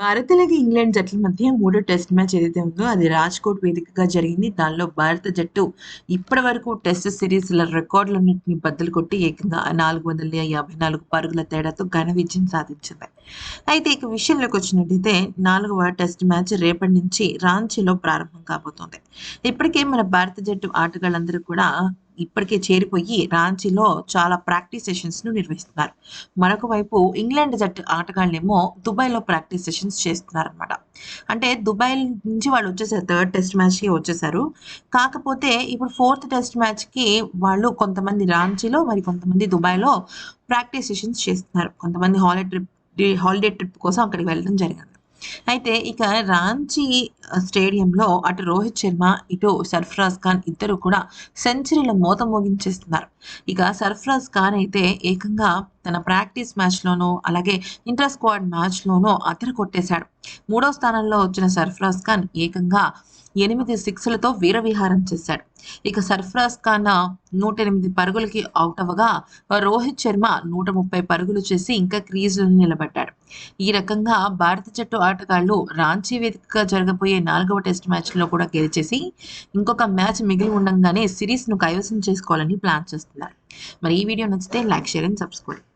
భారత్ అలాగే ఇంగ్లాండ్ జట్ల మధ్య మూడో టెస్ట్ మ్యాచ్ ఏదైతే ఉందో అది రాజ్కోట్ వేదికగా జరిగింది. దానిలో భారత జట్టు ఇప్పటి వరకు టెస్ట్ సిరీస్ల రికార్డులన్నింటినీ బద్దలు కొట్టి ఏకంగా నాలుగు వందల యాభై నాలుగు పరుగుల తేడాతో ఘన విజయం సాధించింది. అయితే ఇక విషయంలోకి వచ్చినట్టయితే నాలుగవ టెస్ట్ మ్యాచ్ రేపటి నుంచి రాంచీలో ప్రారంభం కాబోతోంది. ఇప్పటికే మన భారత జట్టు ఆటగాళ్ళందరూ కూడా ఇప్పటికే చేరిపోయి రాంచీలో చాలా ప్రాక్టీస్ సెషన్స్ను నిర్వహిస్తున్నారు. మరొక వైపు ఇంగ్లాండ్ జట్టు ఆటగాళ్ళేమో దుబాయ్లో ప్రాక్టీస్ సెషన్స్ చేస్తున్నారనమాట అంటే దుబాయ్ నుంచి వాళ్ళు వచ్చేసారు థర్డ్ టెస్ట్ మ్యాచ్కి వచ్చేసారు. కాకపోతే ఇప్పుడు ఫోర్త్ టెస్ట్ మ్యాచ్కి వాళ్ళు కొంతమంది రాంచీలో మరి కొంతమంది దుబాయ్లో ప్రాక్టీస్ సెషన్స్ చేస్తున్నారు. కొంతమంది హాలిడే ట్రిప్ హాలిడే ట్రిప్ కోసం అక్కడికి వెళ్ళడం జరిగింది. అయితే ఇక రాంచీ స్టేడియంలో అటు రోహిత్ శర్మ ఇటు సర్ఫరాజ్ ఖాన్ ఇద్దరు కూడా సెంచరీల మోత మోగించేస్తున్నారు. ఇక సర్ఫరాజ్ ఖాన్ అయితే ఏకంగా తన ప్రాక్టీస్ మ్యాచ్లోనూ అలాగే ఇంటర్ స్క్వాడ్ మ్యాచ్లోనూ అతను కొట్టేశాడు. మూడో స్థానంలో వచ్చిన సర్ఫరాజ్ ఖాన్ ఏకంగా ఎనిమిది సిక్స్లతో వీరవిహారం చేశాడు. ఇక సర్ఫరాజ్ ఖాన్ నూట ఎనిమిది పరుగులకి అవుట్ అవ్వగా రోహిత్ శర్మ నూట ముప్పై పరుగులు చేసి ఇంకా క్రీజ్లో నిలబడ్డాడు ఈ రకంగా భారత జట్టు ఆటగాళ్ళు రాంచీ వేదికగా జరగబోయే నాలుగవ టెస్ట్ మ్యాచ్లో కూడా గెలిచేసి ఇంకొక మ్యాచ్ మిగిలి ఉండగానే సిరీస్ను కైవసం చేసుకోవాలని ప్లాన్ చేస్తున్నారు. మరి ఈ వీడియో నచ్చితే లైక్ షేర్ అండ్ సబ్స్క్రైబ్.